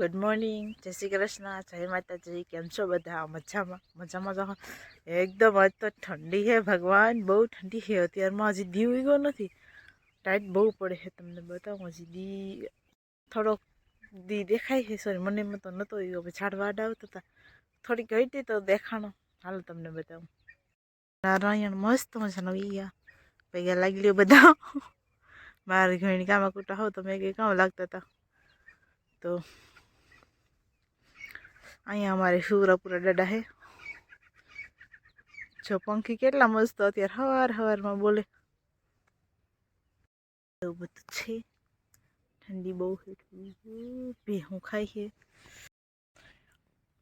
Good morning જય શ્રી કૃષ્ણ. જય માતાજી. કેમ છો બધા? મજામાં? મજામાં તો એકદમ આજ તો ઠંડી છે ભગવાન. બહુ ઠંડી છે અત્યારમાં હજી દી ઉગ્યો નથી. ટાઈટ બહુ પડે છે તમને બતાવું. હજી દી થોડોક દી દેખાય છે સોરી મને એમાં તો નહોતો ઉગ્યો પછી ઝાડ વાડ આવતા હતા. થોડીક ઘટી તો દેખાણો. હાલો તમને બતાવું. નારાયણ મસ્ત મજાનો ગયા પૈગા લાગી લ્યો બધા. મારી ઘણી કામા કુટા હો તમે કંઈ કામ લાગતા હતા. તો અહીંયા અમારે સુરપુરા દાદા હે. જો પંખી કેટલા મસ્ત અત્યારે હવાર હવારમાં બોલે. એવું બધું છે. ઠંડી બહુ ભેહું ખાય છે.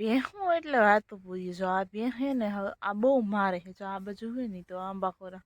ભેહું એટલે વાત તો પૂરી જો આ ભેહ હે ને હવે આ બહુ મારે છે. જો આ બાજુ હોય ને તો આંબા ખોરા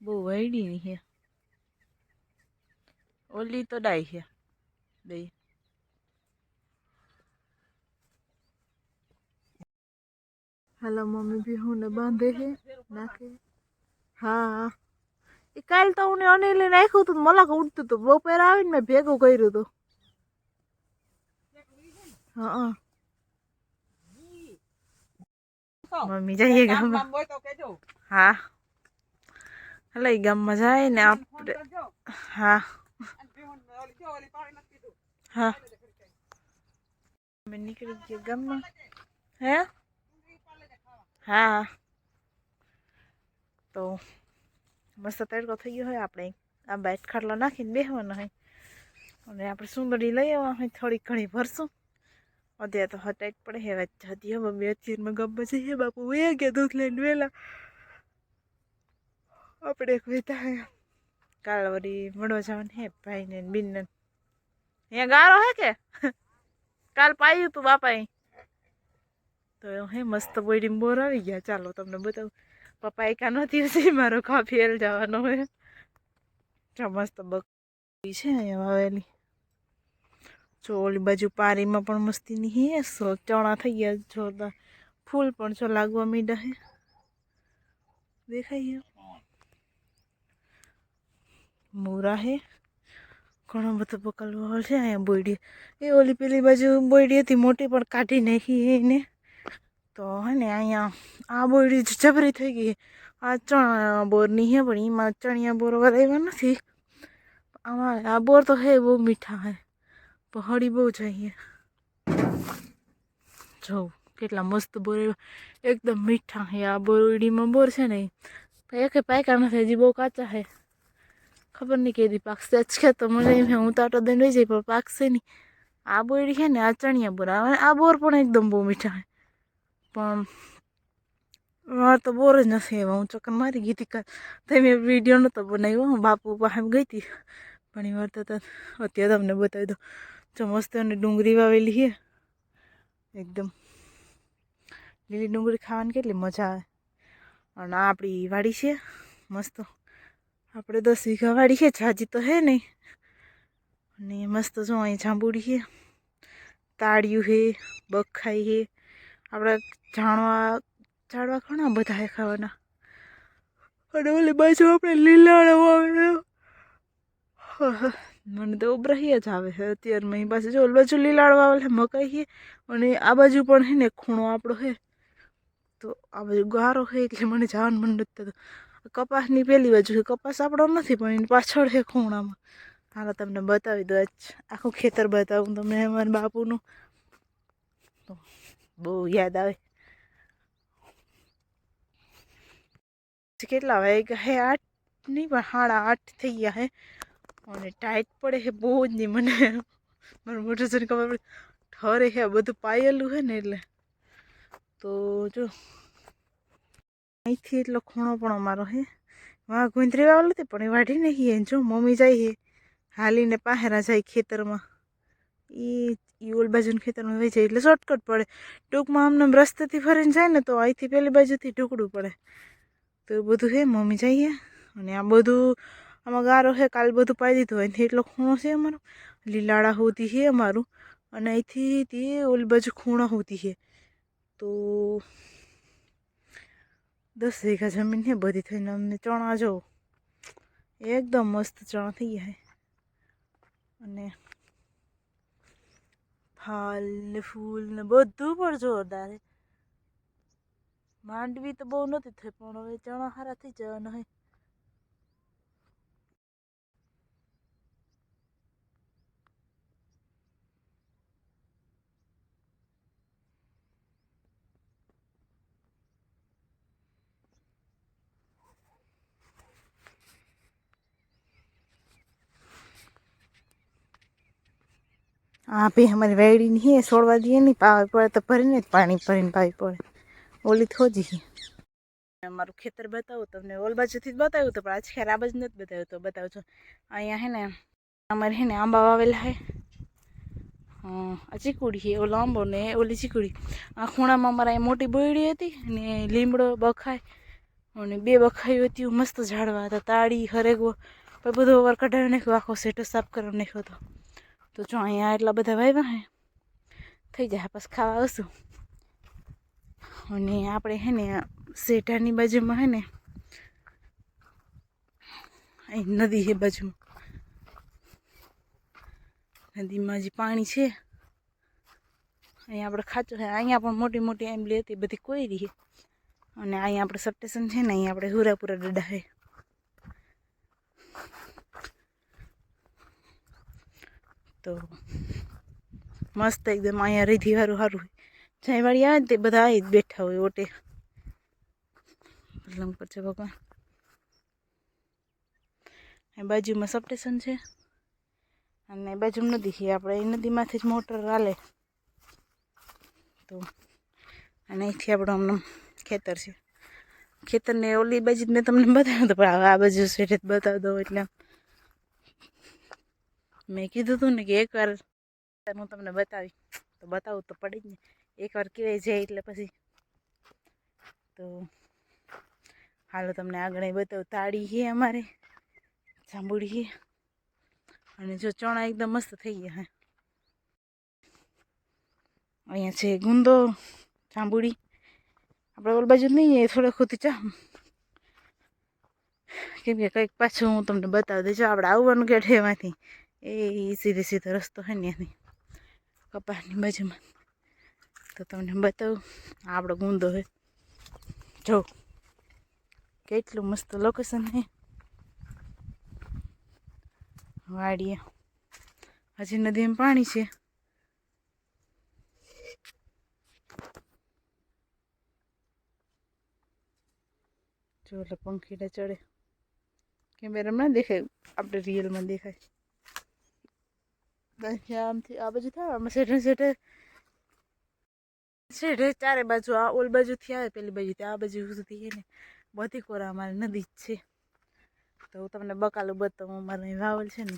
બહુ વૈડી ની છે. ઓલી તો ડાય છે. બે. હાલો, મમ્મી ભેહું ને બાંધે હે, નાખે. હા. એ કાલ તો હું અનિલે નાખ્યું હતું મલાક ઉડતું હતું. બપોર આવીને મેં ભેગું કર્યું હતું. હા મમ્મી જઈએ ગામમાં. હા. હલો એ ગામમાં જાય ને આપણે હા. હા. મેં નીકળી ગયા ગામમાં. હે? હા. તો મસ્ત તડકો થઈ ગયો હોય આપણે. આ બાઈટ ખાટલો નાખીને બેસવાનો હોય. અને આપણે સુંદરી લઈ આવવા હોય, થોડીક ઘણી ભરશું. અત્યારે તો હટાઈટ પડે હે વાત હતી હવે બે ગમે છે હે બાપુ, એ ગયા દૂધ લઈને વહેલા આપણે એક વેતા કાલ વળી મળવા જવાનું હે, ભાઈને બિનને. અહીંયા ગારો હે કે? કાલ પાયું તું બાપાએ. તો હે, મસ્ત બોયડી બોર આવી ગયા. ચાલો, તમને બતાવું. પપ્પા એકા નથી હશે મારો ખા ફેલ જવાનો હોય. મસ્ત બકરી છે અહીંયા વાવેલી. જો, ઓલી બાજુ પારીમાં પણ મસ્તીની હે. સો, ચણા થઈ ગયા. જોરદાર ફૂલ પણ જો લાગવા મીડા હે. દેખાય મોરા હે. ઘણો બધો પકડવા છે અહીંયા બોયડી એ ઓલી પેલી બાજુ બોયડી હતી, મોટી પણ કાઢી નાખી એને. તો ને અહીંયા આ બોરડી જબરી થઈ ગઈ. આ ચણા બોરની હે, પણ એમાં ચણિયા બોર વરાવ્યા નથી. આમાં આ બોર તો હે, બહુ મીઠા હે. પહાડી બહુ છે અહીંયા. જોઉં કેટલા મસ્ત બોર એકદમ મીઠા હે, આ બોરડીમાં બોર છે ને. એકે પાયકા નથી, હજી બહુ કાચા હે. ખબર નહીં કેદી પાકશે જ તો મને એમ હું તાટો દઈને રહી જાય, પણ પાકશે નહીં. આ બોરડી છે ને, આ ચણિયા બોર. આ બોર પણ એકદમ બહુ મીઠા હે. પણ મારે તો બોર જ નથી એવા હું ચક્કર મારી ગઈ હતી તમે વીડિયો નહોતો બનાવ્યો હું બાપુ પાસે ગઈ હતી પણ એ વાર તો અત્યારે તમને બતાવી દો જો મસ્ત અને ડુંગળી વાવેલી છે એકદમ લીલી ડુંગળી ખાવાની કેટલી મજા આવે અને આ આપણી વાડી છે મસ્ત આપણે દસ વીઘા વાડી છે જાજી તો હે નહીં અને મસ્ત જો અહીં જાંબુડી છે તાળિયું છે બખાઈ છે આપણે જાણવા જાણવા ઘણા બધા ખાવાના. અને ઓલી બાજુ આપણે વાવેલો મને તો ઉભરાઈ જ આવે છે. અત્યારમાં એ પાસે જો બાજુ લીલાળો આવે છે, મકાઈ છે. અને આ બાજુ પણ છે ને ખૂણો આપણો છે. તો આ બાજુ ગારો છે, એટલે મને જવાનું મન નથી થતું. કપાસની પેલી બાજુ છે. કપાસ આપણો નથી, પણ એની પાછળ છે ખૂણામાં. હાલો, તમને બતાવી દો આજ આખું ખેતર બતાવું તમને, મારા બાપુનું. બહુ યાદ આવે. કેટલા વાગ્યા હે? આઠ નહીં, પણ સાડા આઠ થઈ ગયા હે. અને ટાઈટ પડે હે બહુ જ નહીં મને. મારું મોટું છે ખબર પડે. ઠરે હે બધું પાયેલું છે ને એટલે. તો જો. અહીંથી એટલો ખૂણો પણ અમારો હે. વાં ગુંદરી વાવેલું હતી પણ એ વાઢી નહીં જો. મમ્મી જાય હે. હાલીને પાહેરા જાય ખેતરમાં. એ એ ઓલ બાજુના ખેતરમાં વહી જાય એટલે શોર્ટકટ પડે. ટૂંકમાં આમને રસ્તેથી ફરીને જાય ને તો અહીંથી પેલી બાજુથી ઢૂકડું પડે. તો એ બધું છે, મમ્મી જઈએ. અને આ બધું, આમાં ગારો છે, કાલ બધું પાઈ દીધું અહીંથી એટલો ખૂણો છે અમારો. લીલાડા હોતી છે અમારું. અને અહીંથી તે ઓલી બાજુ ખૂણા હોતી છે. તો દસ વીઘા જમીન છે બધી થઈને અમને ચણા જો. એકદમ મસ્ત ચણા થઈ છે. અને ફાલ ને ફૂલ ને બધું પણ જોરદાર છે. માંડવી તો બહુ નથી થઈ, પણ હવે ચણા હારા થઈ જવાના નહીં આ ભી અમારી વેડી નહીં હે છોડવા દઈએ નહીં પાવી પડે તો ભરીને જ પાણી ભરીને પાવી પડે. ઓલી થોજી મારું ખેતર બતાવું તમને. ઓલ બાજુથી જ બતાવ્યું તો પણ આજ ખેર આ બાજુ નથી બતાવ્યું તો બતાવું છું. અહીંયા હે ને, અમારે હે ને આંબા વાવેલા હે. આ ચીકુડી છે ઓલો આંબો ને ઓલી ચીકુડી. આ ખૂણામાં અમારા અહીં મોટી બોયડી હતી ને લીમડો બખાય અને બે બખાઈ હતી મસ્ત ઝાડવા હતા, તાળી, હરેગવો. પણ બધો વાર કઢાવી નાખ્યો, આખો સેટો સાફ કરવા નાખ્યો હતો. તો જો અહીંયા એટલા બધા વાવ્યા હે. થઈ જાય પછી ખાવા આવશું. અને આપણે હે ને શેઠાની બાજુમાં હે ને અહીં નદી છે બાજુમાં. નદીમાં જે પાણી છે, અહીંયા આપણે ખાચો છે અહીંયા પણ મોટી મોટી આંબલી હતી બધી કોયરી છે અને અહીંયા આપણે સબસ્ટેશન છે ને, અહીંયા આપણે હુરાપુરા ડડા છે તો મસ્ત એકદમ અહીંયા રીધી વાળું સારું હોય વાળી આવે ને તે બધા આવી જ બેઠા હોય ઓટે. લંગ પર છે ભગવાન. બાજુમાં સબસ્ટેશન છે. અને બાજુમાં નદી છે, આપણે એ નદીમાંથી જ મોટર હાલે. તો અને અહીંથી આપણું હમણાં ખેતર છે. ખેતરને ઓલી બાજુ મેં તમને બતાવ્યું હતું, પણ આ બાજુ સેટ જ બતાવી દઉં એટલે મેં કીધું હતું ને કે એકવાર હું તમને બતાવી તો બતાવું તો પડી જ ને. એકવાર કહેવાય જાય એટલે પછી. તો હાલો તમને આગળ બતાવું. તાળી છે અમારે, જાંબુડી છે. અને જો ચણા એકદમ મસ્ત થઈ ગયા હે અહીંયા છે ગુંદો, જાંબુડી. આપણે ઓલ બાજુ નહીં થોડે ખોતી ચા. કેમ કે કંઈક પાછું હું તમને બતાવી દઈશ આપણે આવવાનું કે એમાંથી, એ સીધે સીધો રસ્તો હોય ને ત્યાંથી. કપાસની બાજુમાં. તો તમને બતાવું, આપણો ગુંદો હોય જો, કેટલું મસ્ત લોકેશન છે. વાડીએ. હજી નદીમાં પાણી છે. જો, એટલે પંખીડા ચડે. કેમેરામાં ના દેખાય, આપણે રિયલમાં દેખાય. આમથી આ બાજુ થાય, આમાં શેઠે શેઠે શેઠે ચારે બાજુ આ ઓલ બાજુથી આવે, પેલી બાજુથી આ બાજુ સુધી છે ને, બધી કોરા અમારી નદી જ છે. તો હું તમને બકાલું બતાવું, અમારે અહીં વાવલ છે ને,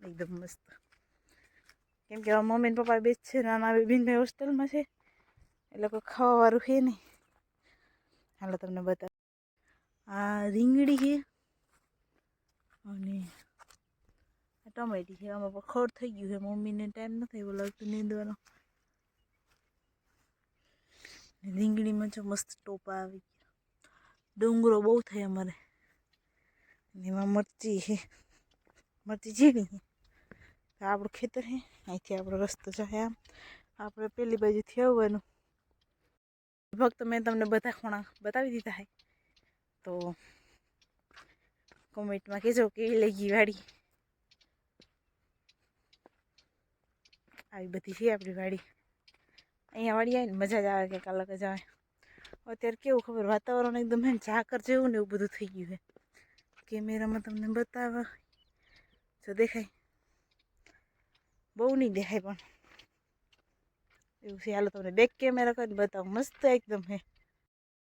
એકદમ મસ્ત. કેમ કે મમ્મી ને પપ્પા બે છે નાના બેનભાઈ હોસ્ટેલમાં છે, એ લોકો ખાવાવાળું છે નહીં હાલો તમને બતાવ. આ રીંગડી છે અને ટમેટી છે, આમાં ખડ થઈ ગયું છે, મમ્મીને ટાઈમ નથી એવો લાગતું નીંદવાનો. રીંગણીમાં જો મસ્ત ટોપા આવી ગયા ડુંગરો બહુ થાય અમારે. એમાં મરચી છે. મરચી ઝીણી આપણું ખેતર છે. અહીંથી આપણો રસ્તો જાય આમ. આપણે પેલી બાજુથી આવવાનું. ફક્ત મેં તમને બધા ખૂણા બતાવી દીધા હે તો કોમેન્ટમાં કહેજો કેવી લાગી વાડી? આવી બધી છે આપણી વાડી. અહીંયા વાડી આવે ને મજા જ આવે કંઈક અલગ જ આવે. અત્યારે કેવું ખબર, વાતાવરણ એકદમ હે ઝાકર જેવું ને એવું બધું થઈ ગયું છે. કેમેરામાં તમને બતાવે જો દેખાય. બહુ નહીં દેખાય પણ. એવું છે. હાલો તમને બેક કેમેરા કરીને બતાવું. મસ્ત એકદમ હે.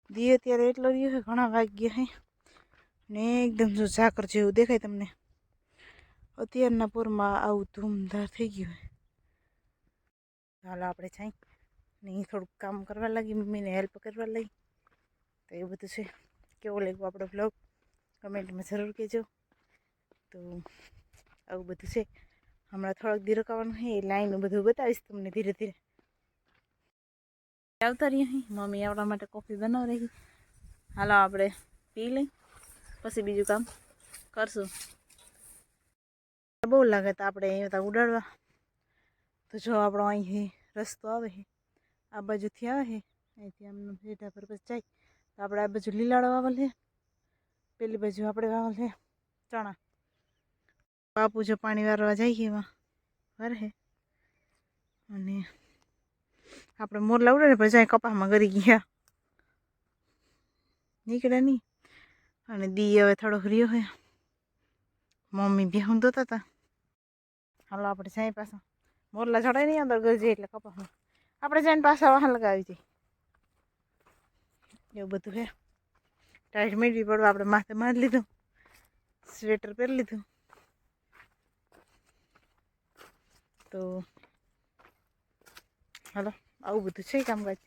દી અત્યારે એટલો રહ્યો છે, ઘણા વાગ્યા હે. ને એકદમ જો ઝાકર જેવું દેખાય તમને. અત્યારના પૂરમાં આવું ધૂમધાર થઈ ગયું હે હાલો આપણે જાય ને થોડુંક કામ કરવા લાગી, મમ્મીને હેલ્પ કરવા લાગી. તો એવું બધું છે. કેવો લાગ્યો આપણો બ્લોગ કમેન્ટમાં જરૂર કહેજો. તો આવું બધું છે. હમણાં થોડોક દી રોકાવાનું છે, એ લાઈન બધું બતાવીશ તમને ધીરે ધીરે. આવતા રહીએ મમ્મી આપણા માટે કોફી બનાવી રહી હાલો આપણે પી લઈ, પછી બીજું કામ કરશું. બહુ લાગે તો આપણે અહીંયા ઉડાડવા. તો જો આપણો અહીં રસ્તો આવે છે આ બાજુથી આવે છે અહીંથી આમ રેઢા પર જાય. તો આપણે આ બાજુ લીલાડો વાવલ છે પેલી બાજુ આપણે વાવલ છે ચણા. બાપુ જો પાણી વારવા જઈએ એમાં. વરહે અને આપણે મોરલા લાવડે ને પછી કપામાં ગરી ગયા. નીકળે નહીં અને દી હવે થોડો હર્યો હોય મમ્મી બી હું ધોતા હતા હાલો આપણે જાય પાછા. મોરલા ચડાય નહીં અંદર ગરજે એટલે કપામાં આપણે જઈને પાછા વાહન લગાવી જઈએ એવું બધું હે ટાઈટ મેળવી પડવા આપણે માથે મારી લીધું. સ્વેટર પહેરી લીધું. તો, હાલો, આવું બધું છે કામકાજ?